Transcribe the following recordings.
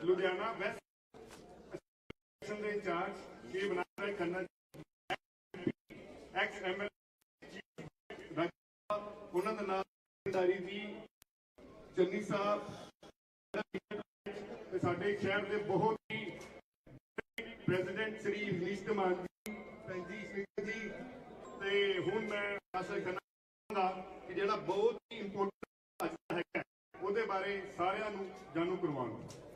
Ludhiana west ਦੇ in charge Shri ਬਨਾਨਾ Khanna ex ML ਉਹਨਾਂ ਦਾ ਨਾਮ ਦਾਰੀ ਜੀ ਚੰਨੀ ਸਾਹਿਬ। ਸਾਡੇ ਸ਼ਹਿਰ ਦੇ ਬਹੁਤ ਹੀ ਪ੍ਰੈਜ਼ੀਡੈਂਟ ਸ੍ਰੀ ਮਨੀਸ਼ ਕੁਮਾਰ ਜੀ। ਪੈਂਜੀ ਸਿੰਘ ਜੀ। ਤੇ ਹੁਣ ਮੈਂ ਆਸ਼ਾ ਕਰਨਾ ਕਿ ਜਿਹੜਾ ਬਹੁਤ ਹੀ ਇੰਪੋਰਟੈਂਟ ਹੈਗਾ, ਉਹਦੇ ਬਾਰੇ ਸਾਰਿਆਂ ਨੂੰ ਜਾਣੂ ਕਰਵਾਉਣਾ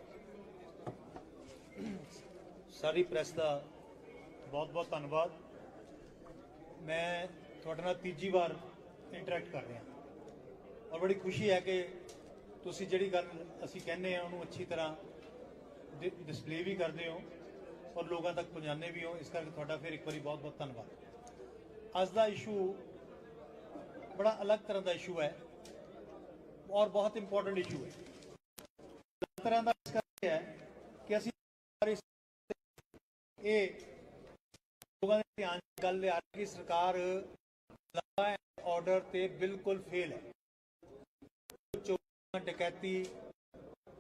ਸਾਰੀ ਪ੍ਰੈਸ ਦਾ ਬਹੁਤ-ਬਹੁਤ ਧੰਨਵਾਦ। ਮੈਂ ਤੁਹਾਡੇ ਨਾਲ ਤੀਜੀ ਵਾਰ ਇੰਟਰੈਕਟ ਕਰ ਰਿਹਾ। ਔਰ ਬੜੀ ਖੁਸ਼ੀ ਹੈ ਕਿ ਤੁਸੀਂ ਜਿਹੜੀ ਗੱਲ ਅਸੀਂ ਕਹਿੰਦੇ ਆ ਉਹਨੂੰ ਅੱਛੀ ਤਰ੍ਹਾਂ ਡਿਸਪਲੇ ਵੀ ਕਰਦੇ ਹੋ ਔਰ ਲੋਕਾਂ ਤੱਕ ਪਹੁੰਚਾਉਂਦੇ ਵੀ ਹੋ। ਇਸ ਕਰਕੇ ਤੁਹਾਡਾ ਫਿਰ ਇੱਕ ਵਾਰੀ ਬਹੁਤ-ਬਹੁਤ ਧੰਨਵਾਦ। ਅੱਜ ਦਾ ਇਸ਼ੂ ਬੜਾ ਅਲੱਗ ਤਰ੍ਹਾਂ ਦਾ ਇਸ਼ੂ ਹੈ ਔਰ ਬਹੁਤ ਇੰਪੋਰਟੈਂਟ ਇਸ਼ੂ ਹੈ। ਇਸ ਤਰ੍ਹਾਂ ਦਾ ਇਸ ਕਰਕੇ ਹੈ ਕਿ ਅਸੀਂ ਇਹ ਲੋਕਾਂ ਦੇ ਧਿਆਨ ਗੱਲ ਲਿਆ ਰਹੀ ਕਿ ਸਰਕਾਰ ਲਾ ਆਰਡਰ ਤੇ ਬਿਲਕੁਲ ਫੇਲ ਹੈ। ਚੋਰੀਆਂ, ਡਕੈਤੀ,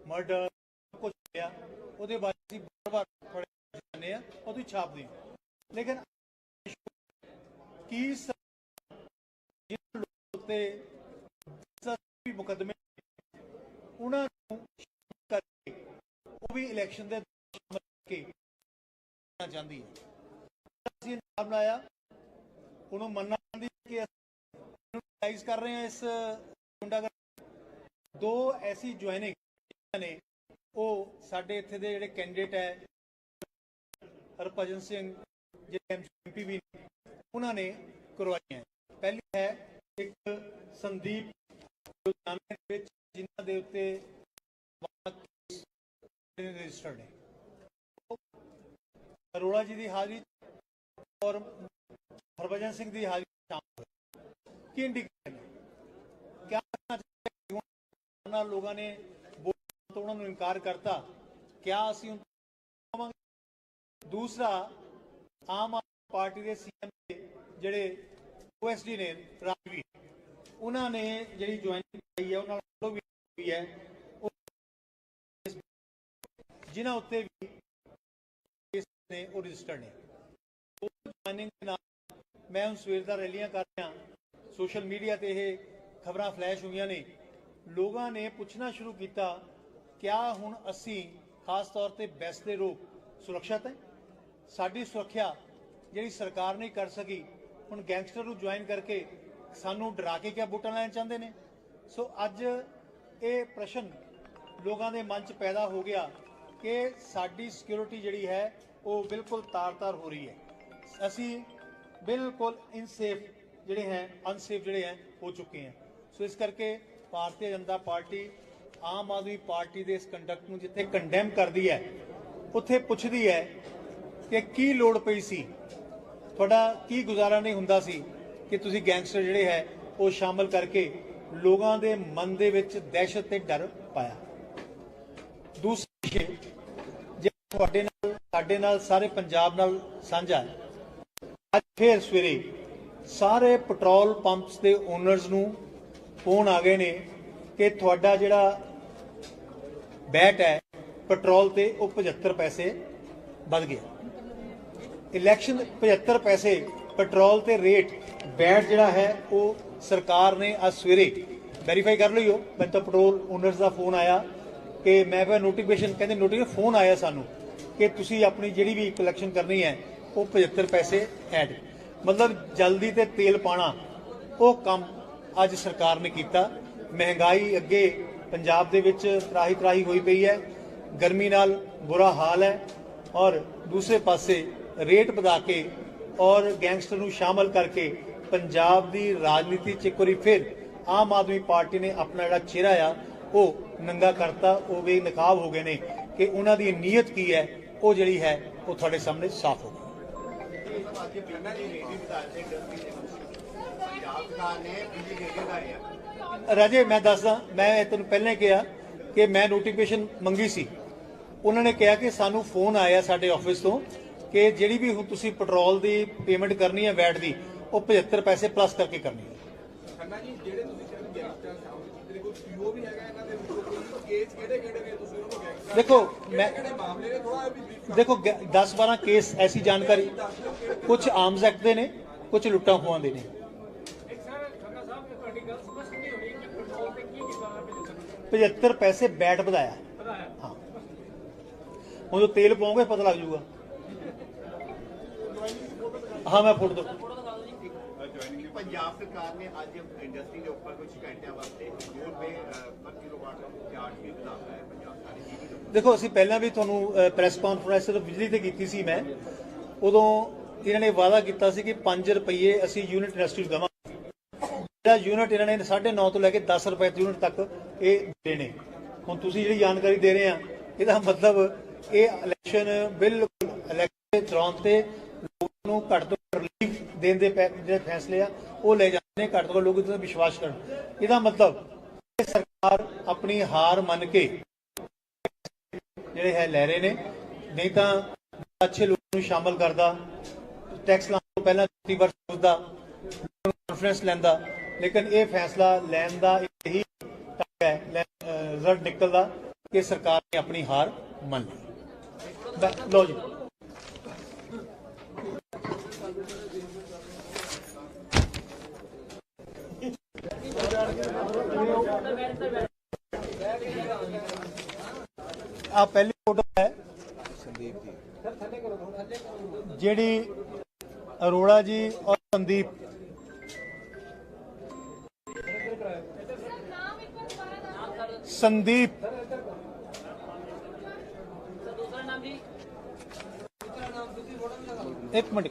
ਮਰਡਰ ਕੁਝ ਹੋਇਆ ਉਹਦੇ ਬਾਰੇ ਅਸੀਂ ਬਾਰ-ਬਾਰ ਥੋੜੇ ਜਾਂਦੇ ਆ ਉਹਦੀ ਛਾਪਦੇ ਹਾਂ ਲੇਕਿਨ ਕੀ ਸ- ਜਿਹਨਾਂ ਲੋਕਾਂ ਵੀ ਮੁਕਦਮੇ ਉਹਨਾਂ ਨੂੰ ਕਰਕੇ, ਉਹ ਵੀ ਇਲੈਕਸ਼ਨ ਦੇ ਕਰਕੇ ਚਾਹੁੰਦੀ ਹੈ। ਅਸੀਂ ਨਾਮ ਲਾਇਆ ਉਹਨੂੰ ਮੰਨਣਾ ਚਾਹੁੰਦੀ ਕਿ ਅਸੀਂ ਕਰ ਰਹੇ ਹਾਂ ਇਸ ਗੁੰਡਾਗਰਦੀ ਦੋ ਐਸੀ ਜੁਆਇਨਿੰਗ ਨੇ, ਉਹ ਸਾਡੇ ਇੱਥੇ ਦੇ ਜਿਹੜੇ ਕੈਂਡੀਡੇਟ ਹੈ, ਹਰਭਜਨ ਸਿੰਘ, ਜਿਹੜੇ ਐਮਪੀ ਵੀ ਉਹਨਾਂ ਨੇ ਕਰਵਾਈਆਂ। ਪਹਿਲੀ ਹੈ ਇੱਕ ਸੰਦੀਪ ਲੁਧਿਆਣਾ ਦੇ ਵਿੱਚ ਜਿਨ੍ਹਾਂ ਦੇ ਉੱਤੇ ਰਜਿਸਟਰਡ ਨੇ ਅਰੋੜਾ ਜੀ ਦੀ ਹਾਜ਼ਰੀ ਔਰ ਹਰਭਜਨ ਸਿੰਘ ਦੀ ਹਾਜ਼ਰੀ ਸ਼ਾਮਲ ਕੀ ਇੰਡੀਕੇਸ਼ਨ ਹੈ? ਕਿਆ ਕਰਨਾ ਲੋਕਾਂ ਨੇ ਵੋਟ ਤੋਂ ਨੂੰ ਇਨਕਾਰ ਕਰਤਾ। ਕਿਆ ਅਸੀਂ ਉਹਨਾਂ ਦੂਸਰਾ, ਆਮ ਪਾਰਟੀ ਦੇ ਸੀਐਮ ਜਿਹੜੇ ਓਐਸਡੀ ਨੇ, ਰਾਜਵੀਰ, ਉਹਨਾਂ ਨੇ ਜਿਹੜੀ ਜੁਆਇਨਿੰਗ ਕੀਤੀ ਹੈ, ਉਹਨਾਂ ਨਾਲ ਵੀ ਹੋਈ ਹੈ। ਜਿਨ੍ਹਾਂ ਉੱਤੇ ਵੀ ਕੇਸ ਨੇ, ਉਹ ਰਜਿਸਟਰਡ ਨੇ। ਉਹ ਜੁਆਇਨਿੰਗ ਦੇ ਨਾਲ ਮੈਂ ਹੁਣ ਸਵੇਰ ਦਾ ਰੈਲੀਆਂ ਕਰ ਰਿਹਾ। ਸੋਸ਼ਲ ਮੀਡੀਆ ਤੇ ਇਹ ਖਬਰਾਂ ਫਲੈਸ਼ ਹੋਈਆਂ ਨੇ। ਲੋਕਾਂ ਨੇ ਪੁੱਛਣਾ ਸ਼ੁਰੂ ਕੀਤਾ, ਕਿਆ ਹੁਣ ਅਸੀਂ ਖਾਸ ਤੌਰ ਤੇ ਬੈਸ ਦੇ ਰੋਗ ਸੁਰੱਖਿਅਤ ਹੈ? ਸਾਡੀ ਸੁਰੱਖਿਆ ਜਿਹੜੀ ਸਰਕਾਰ ਨਹੀਂ ਕਰ ਸਕੀ, ਹੁਣ ਗੈਂਗਸਟਰ ਨੂੰ ਜੁਆਇਨ ਕਰਕੇ ਸਾਨੂੰ ਡਰਾ ਕੇ ਕਿਆ ਵੋਟਾਂ ਲੈਣ ਚਾਹੁੰਦੇ ਨੇ? ਸੋ ਅੱਜ ਇਹ ਪ੍ਰਸ਼ਨ ਲੋਕਾਂ ਦੇ ਮਨ 'ਚ ਪੈਦਾ ਹੋ ਗਿਆ ਕਿ ਸਾਡੀ ਸਿਕਿਉਰਿਟੀ ਜਿਹੜੀ ਹੈ, ਉਹ ਬਿਲਕੁਲ ਤਾਰ-ਤਾਰ ਹੋ ਰਹੀ ਹੈ। ਅਸੀਂ ਬਿਲਕੁਲ ਇਨਸੇਫ ਜਿਹੜੇ ਹੈ ਅਨਸੇਫ ਜਿਹੜੇ ਹੈ, ਹੋ ਚੁੱਕੇ ਹੈ। ਸੋ ਇਸ ਕਰਕੇ ਭਾਰਤੀ ਜਨਤਾ ਪਾਰਟੀ ਆਮ ਆਦਮੀ ਪਾਰਟੀ ਦੇ ਇਸ ਕੰਡਕਟ ਨੂੰ ਜਿੱਥੇ ਕੰਡੈਮ ਕਰਦੀ ਹੈ, ਉੱਥੇ ਪੁੱਛਦੀ ਹੈ ਕਿ ਕੀ ਲੋੜ ਪਈ ਸੀ? ਤੁਹਾਡਾ ਕੀ ਗੁਜ਼ਾਰਾ ਨਹੀਂ ਹੁੰਦਾ ਸੀ ਕਿ ਤੁਸੀਂ ਗੈਂਗਸਟਰ ਜਿਹੜੇ ਹੈ, ਉਹ ਸ਼ਾਮਲ ਕਰਕੇ ਲੋਕਾਂ ਦੇ ਮਨ ਦੇ ਵਿੱਚ ਦਹਿਸ਼ਤ ਤੇ ਡਰ ਪਾਇਆ? ਦੂਸਰਾ ਜੇ ਤੁਹਾਡੇ ਨਾਲ, ਸਾਡੇ ਨਾਲ ਸਾਰੇ ਪੰਜਾਬ ਨਾਲ ਸਾਂਝਾ ਹੈ ਅੱਜ ਫੇਰ ਸਵੇਰੇ ਸਾਰੇ ਪੈਟਰੋਲ ਪੰਪਸ ਦੇ ਓਨਰਸ ਨੂੰ ਫੋਨ ਆ ਗਏ ਨੇ ਕਿ ਤੁਹਾਡਾ ਜਿਹੜਾ ਬੈਟ ਹੈ, ਪੈਟਰੋਲ ਤੇ ਉਹ 75 ਪੈਸੇ ਵੱਧ ਗਿਆ। ਇਲੈਕਸ਼ਨ 75 ਪੈਸੇ, ਪੈਟਰੋਲ ਤੇ ਰੇਟ, ਬੈਟ ਜਿਹੜਾ ਹੈ, ਉਹ ਸਰਕਾਰ ਨੇ ਅੱਜ ਸਵੇਰੇ ਵੈਰੀਫਾਈ ਕਰ ਲਈਓ ਮੈਂ ਤਾਂ ਪੈਟਰੋਲ ਓਨਰਸ ਦਾ ਫੋਨ ਆਇਆ ਕਿ ਮੈਂ ਫਿਰ ਨੋਟੀਫਿਕੇਸ਼ਨ ਕਹਿੰਦੇ ਨੋਟੀਫਿਕੇਸ਼ਨ ਫੋਨ ਆਇਆ ਸਾਨੂੰ ਕਿ ਤੁਸੀਂ ਆਪਣੀ ਜਿਹੜੀ ਵੀ ਕਲੈਕਸ਼ਨ ਕਰਨੀ ਹੈ ਉਹ 75 ਪੈਸੇ ਐਡ ਮਤਲਬ ਜਲਦੀ ਤੇ ਤੇਲ ਪਾਣਾ ਉਹ ਕੰਮ ਅੱਜ ਸਰਕਾਰ ਨੇ ਕੀਤਾ। ਮਹਿੰਗਾਈ ਅੱਗੇ ਪੰਜਾਬ ਦੇ ਵਿੱਚ ਤਰਾਹੀ ਤਰਾਹੀ ਹੋਈ ਪਈ ਹੈ। ਗਰਮੀ ਨਾਲ ਬੁਰਾ ਹਾਲ ਹੈ ਔਰ ਦੂਸਰੇ ਪਾਸੇ ਰੇਟ ਵਧਾ ਕੇ ਔਰ ਗੈਂਗਸਟਰ ਨੂੰ ਸ਼ਾਮਲ ਕਰਕੇ ਪੰਜਾਬ ਦੀ ਰਾਜਨੀਤੀ 'ਚ ਇੱਕ ਵਾਰੀ ਫਿਰ ਆਮ ਆਦਮੀ ਪਾਰਟੀ ਨੇ ਆਪਣਾ ਜਿਹੜਾ ਚਿਹਰਾ ਆ, ਉਹ ਨੰਗਾ ਕਰਤਾ। ਉਹ ਵੀ ਨਕਾਬ ਹੋ ਗਏ ਨੇ ਕਿ ਉਹਨਾਂ ਦੀ ਨੀਅਤ ਕੀ ਹੈ, ਉਹ ਜਿਹੜੀ ਹੈ, ਉਹ ਤੁਹਾਡੇ ਸਾਹਮਣੇ ਸਾਫ਼ ਹੋ ਪੰਜਾਬ ਸਰਕਾਰ ਨੇ ਬਿਜਲੀ ਰਾਜੇ ਮੈਂ ਦੱਸਦਾ ਮੈਂ ਇਹ ਤੈਨੂੰ ਪਹਿਲਾਂ ਕਿਹਾ ਕਿ ਮੈਂ ਨੋਟੀਫਿਕੇਸ਼ਨ ਮੰਗੀ ਸੀ। ਉਹਨਾਂ ਨੇ ਕਿਹਾ ਕਿ ਸਾਨੂੰ ਫੋਨ ਆਇਆ ਸਾਡੇ ਆਫਿਸ ਤੋਂ ਕਿ ਜਿਹੜੀ ਵੀ ਹੁਣ ਤੁਸੀਂ ਪੈਟਰੋਲ ਦੀ ਪੇਮੈਂਟ ਕਰਨੀ ਹੈ ਵੈਟ ਦੀ ਉਹ 75 ਪੈਸੇ ਪਲੱਸ ਕਰਕੇ ਕਰਨੀ ਹੈ। ਖੰਨਾ ਜੀ ਜਿਹੜੇ ਤੁਸੀਂ ਕਹਿੰਦੇ ਗੈਂਗਸਟਰ ਸਾਹਮਣੇ ਕੀਤੇ ਨੇ ਕੋਈ ਪੀਓ ਵੀ ਹੈਗਾ ਇਹਨਾਂ ਦੇ ਵਿੱਚੋਂ ਕੋਈ ਕੇਸ ਕਿਹੜੇ ਕਿਹੜੇ ਨੇ? ਤੁਸੀਂ ਉਹਨੂੰ ਗੈਂਗਸਟਰ ਦੇਖੋ ਮੈਂ ਦੇਖੋ 10 12 ਕੇਸ ਐਸੀ ਜਾਣਕਾਰੀ ਕੁਝ ਆਰਮਸ ਐਕਟ ਦੇ ਨੇ ਕੁਝ ਲੁੱਟਾਂ ਖੋਹਾਂ ਦੇ ਨੇ ਇੱਕ ਸਰ ਖੰਨਾ ਸਾਹਿਬ ਨੇ ਤੁਹਾਡੀ ਗੱਲ ਸਮਝ ਨਹੀਂ ਹੋਈ ਕਿ ਪੈਟਰੋਲ ਤੇ ਕੀ ਕੀਤਾ 75 ਪੈਸੇ ਬੈਟ ਵਧਾਇਆ ਵਧਾਇਆ ਹਾਂ ਹੁਣ ਜੋ ਤੇਲ ਪਾਉਂਗੇ ਪਤਾ ਲੱਗ ਜਾਊਗਾ ਹਾਂ ਮੈਂ ਫੋਟੋ ਦੋ ਪੰਜਾਬ ਸਰਕਾਰ ਨੇ ਅੱਜ ਇੰਡਸਟਰੀ ਦੇ ਉੱਪਰ ਕੁਝ ਘੰਟਿਆਂ ਵਾਸਤੇ 2 ਰੁਪਏ ਅ, ਪਰ ਕਿਲੋਵਾਟ ਚਾਰਜ ਵੀ ਵਧਾਇਆ ਹੈ ਦੇਖੋ, ਅਸੀਂ ਪਹਿਲਾਂ ਵੀ ਤੁਹਾਨੂੰ ਪ੍ਰੈਸ ਕਾਨਫਰੰਸ ਤੋਂ ਬਿਜਲੀ ਤੇ ਕੀਤੀ ਸੀ ਮੈਂ। ਉਦੋਂ ਇਹਨਾਂ ਨੇ ਵਾਅਦਾ ਕੀਤਾ ਸੀ ਕਿ 5 ਰੁਪਏ ਅਸੀਂ ਯੂਨਿਟ ਇੰਡਸਟਰੀ ਨੂੰ ਦੇਵਾਂਗੇ। ਜਿਹੜਾ ਯੂਨਿਟ ਇਹਨਾਂ ਨੇ 9.5 ਤੋਂ ਲੈ ਕੇ 10 ਰੁਪਏ ਯੂਨਿਟ ਤੱਕ ਇਹ ਦੇਣੇ ਹੁਣ ਤੁਸੀਂ ਜਿਹੜੀ ਜਾਣਕਾਰੀ ਦੇ ਰਹੇ ਆ, ਇਹਦਾ ਮਤਲਬ ਇਹ ਇਲੈਕਸ਼ਨ ਬਿਲਕੁਲ ਇਲੈਕਸ਼ਨ ਦੇ ਤੇ ਲੋਕਾਂ ਨੂੰ ਘੱਟ ਤੋਂ ਘੱਟ ਰਿਲੀਫ ਦੇਣ ਦੇ ਪੈ- ਜਿਹੜੇ ਫੈਸਲੇ ਆ, ਉਹ ਲੈ ਜਾਂਦੇ ਨੇ, ਘੱਟ ਤੋਂ ਘੱਟ ਲੋਕ ਇਸ ਤੇ ਵਿਸ਼ਵਾਸ ਕਰਨ। ਇਹਦਾ ਮਤਲਬ ਸਰਕਾਰ ਆਪਣੀ ਹਾਰ ਮੰਨ ਕੇ ਜਿਹੜੇ ਹੈ ਲੈ ਰਹੇ ਨੇ। ਨਹੀਂ ਤਾਂ ਅੱਛੇ ਲੋਕ ਨੂੰ ਸ਼ਾਮਲ ਕਰਦਾ ਟੈਕਸ ਲਾਉਣ ਤੋਂ ਪਹਿਲਾਂ ਦਿੱਤੀ ਵਾਰ ਸੋਚਦਾ ਕਾਨਫਰੰਸ ਲੈਂਦਾ। ਲੇਕਿਨ ਇਹ ਫੈਸਲਾ ਲੈਣ ਦਾ ਇਹੀ ਤੱਕ ਹੈ ਰਿਜ਼ਲਟ ਨਿਕਲਦਾ ਕਿ ਸਰਕਾਰ ਨੇ ਆਪਣੀ ਹਾਰ ਮੰਨ ਲਈ। ਬ- ਲਓ ਜੀ। ਆ ਪਹਿਲੀ ਫੋਟੋ ਹੈ ਸੰਦੀਪ ਦੀ ਜਿਹੜੀ ਅਰੋੜਾ ਜੀ ਔਰ ਸੰਦੀਪ ਸੰਦੀਪ ਇੱਕ ਮਿੰਟ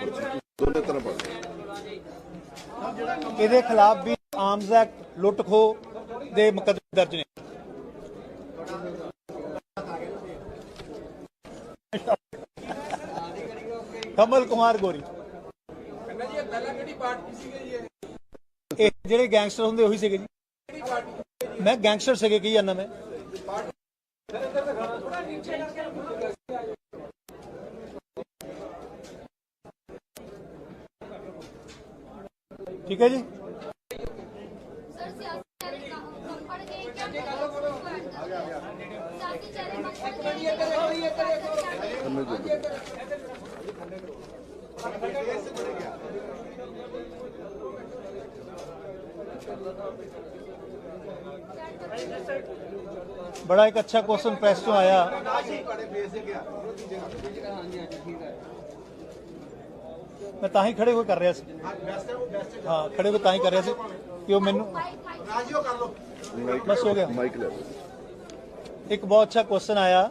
ਪਰਚੀ। ਦੋਨੇ ਤਰ੍ਹਾਂ ਪੜ ਇਹਦੇ ਖਿਲਾਫ ਵੀ ਆਰਮਸ ਐਕਟ ਲੁੱਟ ਖੋ ਦੇ ਮੁਕੱਦਮੇ ਦਰਜ ਨੇ। ਕਮਲ ਕੁਮਾਰ ਗੋਰੀ। ਇਹ ਜਿਹੜੇ ਗੈਂਗਸਟਰ ਹੁੰਦੇ ਉਹੀ ਸੀਗੇ ਜੀ। मैं गैंगस्टर से की आना मैं। ठीक है जी? ਬੜਾ ਇੱਕ ਅੱਛਾ ਕੁਐਸਚਨ ਪ੍ਰੈਸ ਤੋਂ ਆਇਆ ਮੈਂ ਤਾਂ ਹੀ ਖੜੇ ਹੋਏ ਕਰ ਰਿਹਾ ਸੀ ਹਾਂ ਖੜੇ ਹੋਏ ਤਾਂ ਹੀ ਕਰ ਰਿਹਾ ਸੀ ਕਿ ਉਹ ਮੈਨੂੰ ਬਸ ਹੋ ਗਿਆ ਮਾਈਕ ਲੈ ਇੱਕ ਬਹੁਤ ਅੱਛਾ ਕੁਐਸਚਨ ਆਇਆ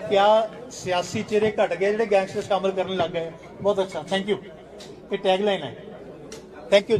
ਕਿਆ ਸਿਆਸੀ ਚਿਹਰੇ ਘਟ ਗਏ ਜਿਹੜੇ ਗੈਂਗਸਟਰ ਸ਼ਾਮਲ ਕਰਨ ਲੱਗ ਗਏ ਬਹੁਤ ਅੱਛਾ ਥੈਂਕ ਯੂ ਇਹ ਟੈਗ ਲਾਈਨ ਹੈ ਥੈਂਕ ਯੂ